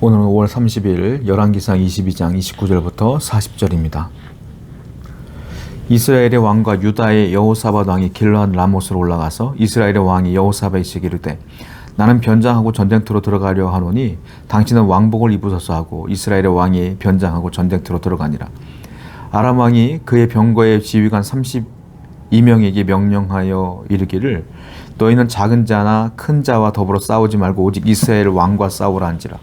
오늘은 5월 30일 열왕기상 22장 29절부터 40절입니다. 이스라엘의 왕과 유다의 여호사밧 왕이 길르한 라못으로 올라가서 이스라엘의 왕이 여호사밧에게 이르되 나는 변장하고 전쟁터로 들어가려 하노니 당신은 왕복을 입으소서 하고 이스라엘의 왕이 변장하고 전쟁터로 들어가니라. 아람 왕이 그의 병거의 지휘관 32명에게 명령하여 이르기를 너희는 작은 자나 큰 자와 더불어 싸우지 말고 오직 이스라엘 왕과 싸우라 한지라.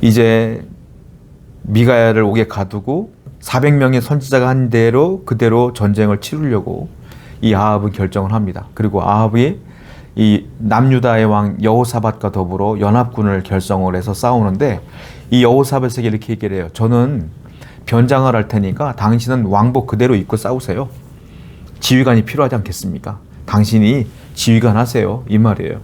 이제 미가야를 옥에 가두고 400명의 선지자가 한 대로 그대로 전쟁을 치르려고 이 아합은 결정을 합니다. 그리고 아합이 이 남유다의 왕 여호사밧과 더불어 연합군을 결성을 해서 싸우는데 이 여호사밧에게 이렇게 얘기를 해요. 저는 변장을 할 테니까 당신은 왕복 그대로 입고 싸우세요. 지휘관이 필요하지 않겠습니까? 당신이 지휘관 하세요. 이 말이에요.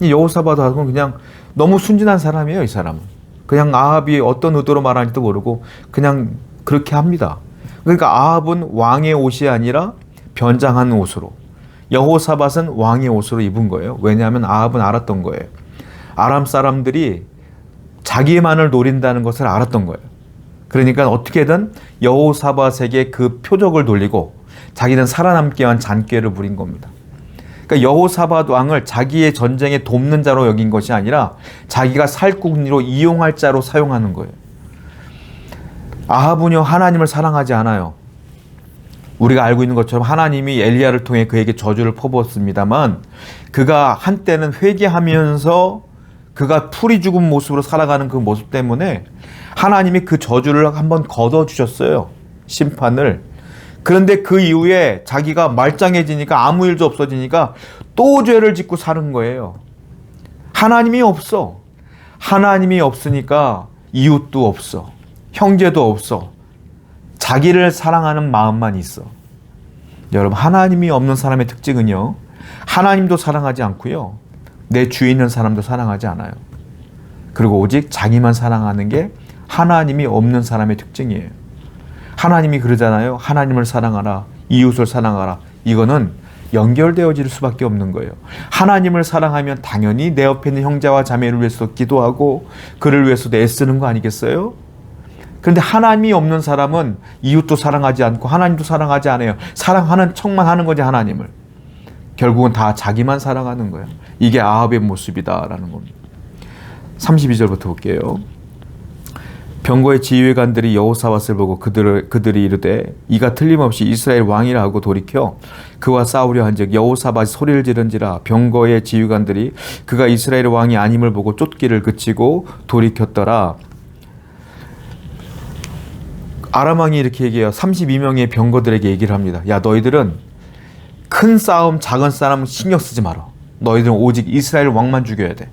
이 여호사밧은 그냥 너무 순진한 사람이에요. 이 사람은. 그냥 아합이 어떤 의도로 말하는지도 모르고 그냥 그렇게 합니다. 그러니까 아합은 왕의 옷이 아니라 변장한 옷으로 여호사밧은 왕의 옷으로 입은 거예요. 왜냐하면 아합은 알았던 거예요. 아람 사람들이 자기만을 노린다는 것을 알았던 거예요. 그러니까 어떻게든 여호사밧에게 그 표적을 돌리고 자기는 살아남기 위한 잔꾀를 부린 겁니다. 그러니까 여호사밧 왕을 자기의 전쟁에 돕는 자로 여긴 것이 아니라 자기가 살궁리로 이용할 자로 사용하는 거예요. 아합은요 하나님을 사랑하지 않아요. 우리가 알고 있는 것처럼 하나님이 엘리야를 통해 그에게 저주를 퍼부었습니다만 그가 한때는 회개하면서 그가 풀이 죽은 모습으로 살아가는 그 모습 때문에 하나님이 그 저주를 한번 걷어 주셨어요. 심판을. 그런데 그 이후에 자기가 말짱해지니까 아무 일도 없어지니까 또 죄를 짓고 사는 거예요. 하나님이 없어. 하나님이 없으니까 이웃도 없어. 형제도 없어. 자기를 사랑하는 마음만 있어. 여러분, 하나님이 없는 사람의 특징은요, 하나님도 사랑하지 않고요, 내 주위에 있는 사람도 사랑하지 않아요. 그리고 오직 자기만 사랑하는 게 하나님이 없는 사람의 특징이에요. 하나님이 그러잖아요. 하나님을 사랑하라. 이웃을 사랑하라. 이거는 연결되어질 수밖에 없는 거예요. 하나님을 사랑하면 당연히 내 옆에 있는 형제와 자매를 위해서 기도하고 그를 위해서도 애쓰는 거 아니겠어요? 그런데 하나님이 없는 사람은 이웃도 사랑하지 않고 하나님도 사랑하지 않아요. 사랑하는 척만 하는 거지 하나님을. 결국은 다 자기만 사랑하는 거예요. 이게 아합의 모습이다라는 겁니다. 32절부터 볼게요. 병거의 지휘관들이 여호사밧을 보고 그들을 그들이 이르되 이가 틀림없이 이스라엘 왕이라 하고 돌이켜 그와 싸우려 한즉 여호사밧이 소리를 지른지라 병거의 지휘관들이 그가 이스라엘 왕이 아님을 보고 쫓기를 그치고 돌이켰더라. 아람 왕이 이렇게 얘기해요. 32명의 병거들에게 얘기를 합니다. 야 너희들은 큰 싸움 작은 싸움 신경 쓰지 마라. 너희들은 오직 이스라엘 왕만 죽여야 돼.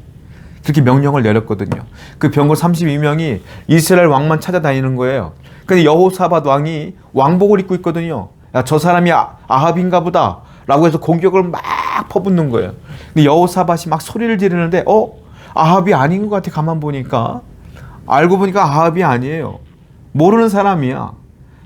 그렇게 명령을 내렸거든요. 그 병거 32명이 이스라엘 왕만 찾아다니는 거예요. 근데 여호사밧 왕이 왕복을 입고 있거든요. 야, 저 사람이 아, 아합인가 보다. 라고 해서 공격을 막 퍼붓는 거예요. 근데 여호사밧이 막 소리를 지르는데, 어? 아합이 아닌 것 같아. 가만 보니까. 알고 보니까 아합이 아니에요. 모르는 사람이야.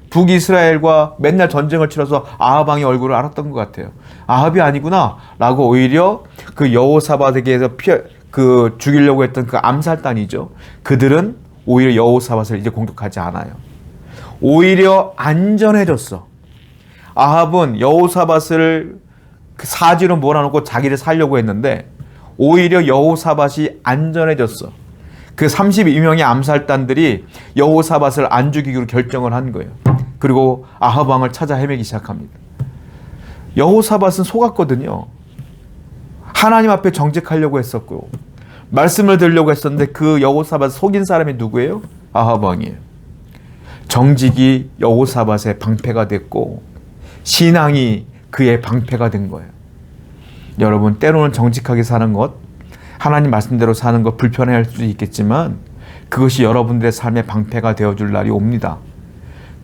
북이스라엘과 맨날 전쟁을 치러서 아합 왕의 얼굴을 알았던 것 같아요. 아합이 아니구나. 라고 오히려 그 여호사밧에게서 피해, 그 죽이려고 했던 그 암살단이죠. 그들은 오히려 여호사밧을 이제 공격하지 않아요. 오히려 안전해졌어. 아합은 여호사밧을 그 사지로 몰아놓고 자기를 살려고 했는데 오히려 여호사밧이 안전해졌어. 그 32명의 암살단들이 여호사밧을 안 죽이기로 결정을 한 거예요. 그리고 아합 왕을 찾아 헤매기 시작합니다. 여호사밧은 속았거든요. 하나님 앞에 정직하려고 했었고 말씀을 들으려고 했었는데 그 여호사밧 속인 사람이 누구예요? 아합 왕이에요. 정직이 여호사밧의 방패가 됐고 신앙이 그의 방패가 된 거예요. 여러분 때로는 정직하게 사는 것 하나님 말씀대로 사는 것 불편해할 수도 있겠지만 그것이 여러분들의 삶의 방패가 되어줄 날이 옵니다.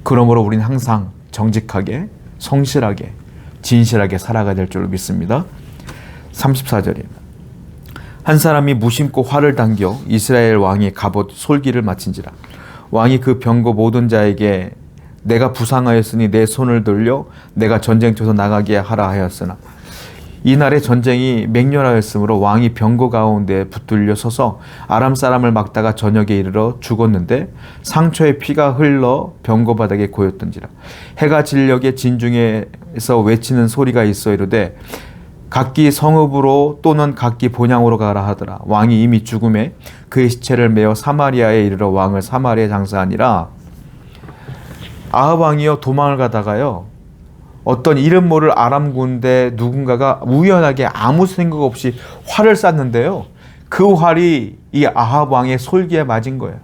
그러므로 우리는 항상 정직하게 성실하게 진실하게 살아가야 될 줄로 믿습니다. 34절입니다. 한 사람이 무심코 활을 당겨 이스라엘 왕의 갑옷 솔기를 마친지라. 왕이 그 병거 모든 자에게 내가 부상하였으니 내 손을 돌려 내가 전쟁터에서 나가게 하라 하였으나. 이날의 전쟁이 맹렬하였으므로 왕이 병거 가운데 붙들려 서서 아람 사람을 막다가 저녁에 이르러 죽었는데 상처에 피가 흘러 병거 바닥에 고였던지라. 해가 진력에 진중에서 외치는 소리가 있어 이르되 각기 성읍으로 또는 각기 본향으로 가라 하더라 왕이 이미 죽음에 그의 시체를 메어 사마리아에 이르러 왕을 사마리아에 장사하니라 아합 왕이요 도망을 가다가요 어떤 이름 모를 아람 군대 누군가가 우연하게 아무 생각 없이 활을 쐈는데요. 그 활이 이 아합 왕의 솔기에 맞은 거예요.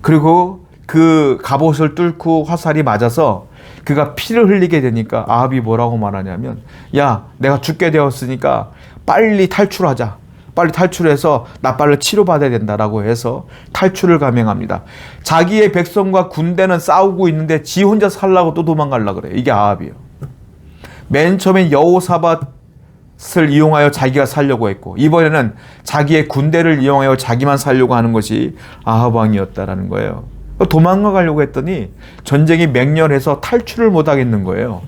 그리고 그 갑옷을 뚫고 화살이 맞아서 그가 피를 흘리게 되니까 아합이 뭐라고 말하냐면 야 내가 죽게 되었으니까 빨리 탈출하자. 빨리 탈출해서 나빨리 치료받아야 된다라고 해서 탈출을 감행합니다. 자기의 백성과 군대는 싸우고 있는데 지 혼자 살라고 또 도망가려 그래요. 이게 아합이에요. 맨 처음엔 여호사밧을 이용하여 자기가 살려고 했고 이번에는 자기의 군대를 이용하여 자기만 살려고 하는 것이 아합 왕이었다라는 거예요. 도망가 가려고 했더니 전쟁이 맹렬해서 탈출을 못 하겠는 거예요.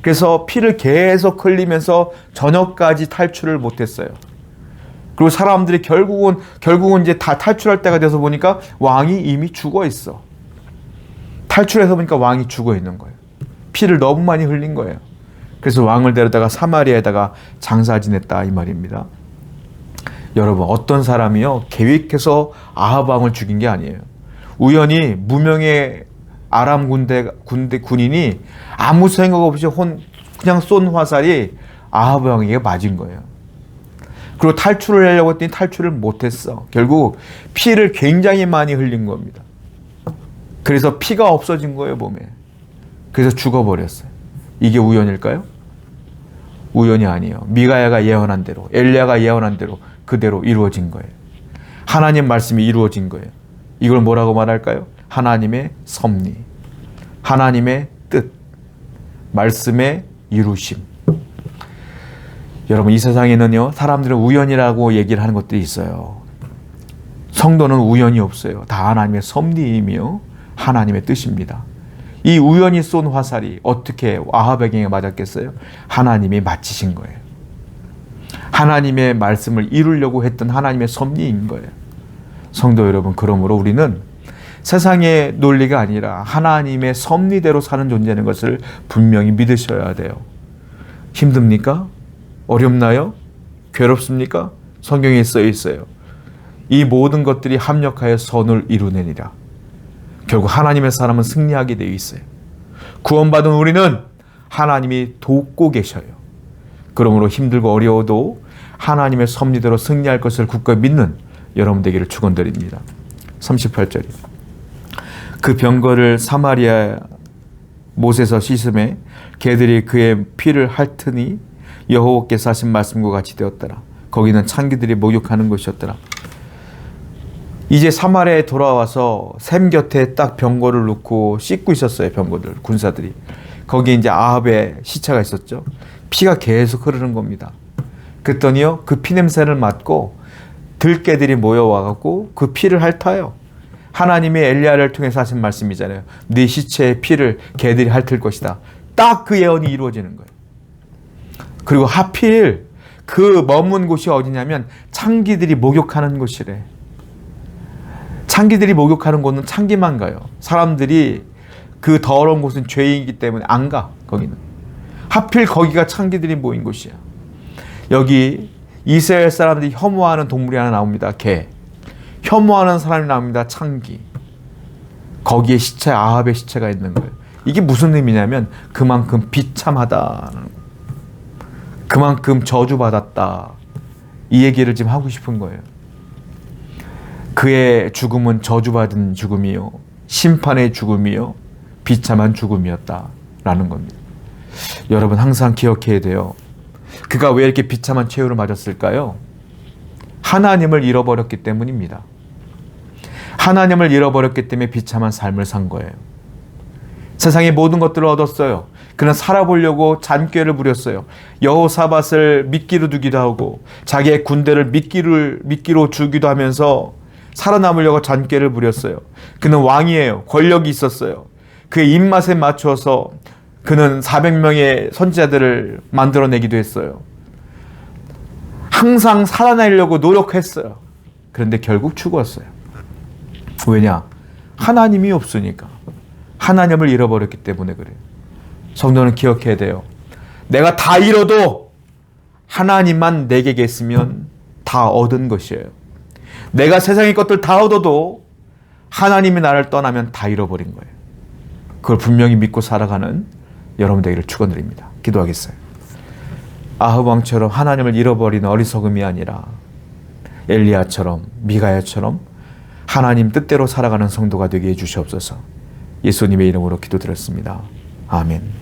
그래서 피를 계속 흘리면서 저녁까지 탈출을 못 했어요. 그리고 사람들이 결국은 결국은 이제 다 탈출할 때가 돼서 보니까 왕이 이미 죽어 있어. 탈출해서 보니까 왕이 죽어 있는 거예요. 피를 너무 많이 흘린 거예요. 그래서 왕을 데려다가 사마리아에다가 장사 지냈다 이 말입니다. 여러분 어떤 사람이요 계획해서 아합 왕을 죽인 게 아니에요. 우연히 무명의 아람 군대 군대 군인이 아무 생각 없이 혼 그냥 쏜 화살이 아합 왕에게 맞은 거예요. 그리고 탈출을 하려고 했더니 탈출을 못했어. 결국 피를 굉장히 많이 흘린 겁니다. 그래서 피가 없어진 거예요 몸에. 그래서 죽어버렸어요. 이게 우연일까요? 우연이 아니에요. 미가야가 예언한 대로, 엘리야가 예언한 대로 그대로 이루어진 거예요. 하나님 말씀이 이루어진 거예요. 이걸 뭐라고 말할까요? 하나님의 섭리, 하나님의 뜻, 말씀의 이루심. 여러분 이 세상에는요 사람들은 우연이라고 얘기를 하는 것들이 있어요. 성도는 우연이 없어요. 다 하나님의 섭리이며 하나님의 뜻입니다. 이 우연히 쏜 화살이 어떻게 아합에게 맞았겠어요? 하나님이 맞히신 거예요. 하나님의 말씀을 이루려고 했던 하나님의 섭리인 거예요. 성도 여러분, 그러므로 우리는 세상의 논리가 아니라 하나님의 섭리대로 사는 존재는 것을 분명히 믿으셔야 돼요. 힘듭니까? 어렵나요? 괴롭습니까? 성경에 써 있어요. 이 모든 것들이 합력하여 선을 이루내니라. 결국 하나님의 사람은 승리하게 되어 있어요. 구원받은 우리는 하나님이 돕고 계셔요. 그러므로 힘들고 어려워도 하나님의 섭리대로 승리할 것을 굳게 믿는 여러분 되기를 축원드립니다. 38절이 그 병거를 사마리아 못에서 씻음에 개들이 그의 피를 핥으니 여호와께서 하신 말씀과 같이 되었더라. 거기는 창기들이 목욕하는 곳이었더라. 이제 사마리아에 돌아와서 샘 곁에 딱 병거를 놓고 씻고 있었어요. 병거들 군사들이 거기 이제 아합의 시체가 있었죠. 피가 계속 흐르는 겁니다. 그랬더니요 그 피 냄새를 맡고 들개들이 모여와 갖고 그 피를 핥아요. 하나님이 엘리야를 통해서 하신 말씀이잖아요. 네 시체의 피를 개들이 핥을 것이다. 딱 그 예언이 이루어지는 거예요. 그리고 하필 그 머문 곳이 어디냐면 창기들이 목욕하는 곳이래. 창기들이 목욕하는 곳은 창기만 가요. 사람들이 그 더러운 곳은 죄이기 때문에 안 가, 거기는. 하필 거기가 창기들이 모인 곳이야. 여기 이스라엘 사람들이 혐오하는 동물이 하나 나옵니다. 개. 혐오하는 사람이 나옵니다. 창기. 거기에 시체, 아합의 시체가 있는 거예요. 이게 무슨 의미냐면 그만큼 비참하다. 그만큼 저주받았다. 이 얘기를 지금 하고 싶은 거예요. 그의 죽음은 저주받은 죽음이요. 심판의 죽음이요. 비참한 죽음이었다 라는 겁니다. 여러분 항상 기억해야 돼요. 그가 왜 이렇게 비참한 최후를 맞았을까요? 하나님을 잃어버렸기 때문입니다. 하나님을 잃어버렸기 때문에 비참한 삶을 산 거예요. 세상의 모든 것들을 얻었어요. 그는 살아보려고 잔꾀를 부렸어요. 여호사밧을 미끼로 두기도 하고 자기의 군대를 미끼를 미끼로 주기도 하면서 살아남으려고 잔꾀를 부렸어요. 그는 왕이에요. 권력이 있었어요. 그의 입맛에 맞춰서 그는 400명의 선지자들을 만들어내기도 했어요. 항상 살아내려고 노력했어요. 그런데 결국 죽었어요. 왜냐? 하나님이 없으니까. 하나님을 잃어버렸기 때문에 그래요. 성도는 기억해야 돼요. 내가 다 잃어도 하나님만 내게 계시면 다 얻은 것이에요. 내가 세상의 것들 다 얻어도 하나님이 나를 떠나면 다 잃어버린 거예요. 그걸 분명히 믿고 살아가는 여러분 되기를 축원드립니다. 기도하겠어요. 아합 왕처럼 하나님을 잃어버린 어리석음이 아니라 엘리야처럼 미가야처럼 하나님 뜻대로 살아가는 성도가 되게 해 주시옵소서. 예수님의 이름으로 기도드렸습니다. 아멘.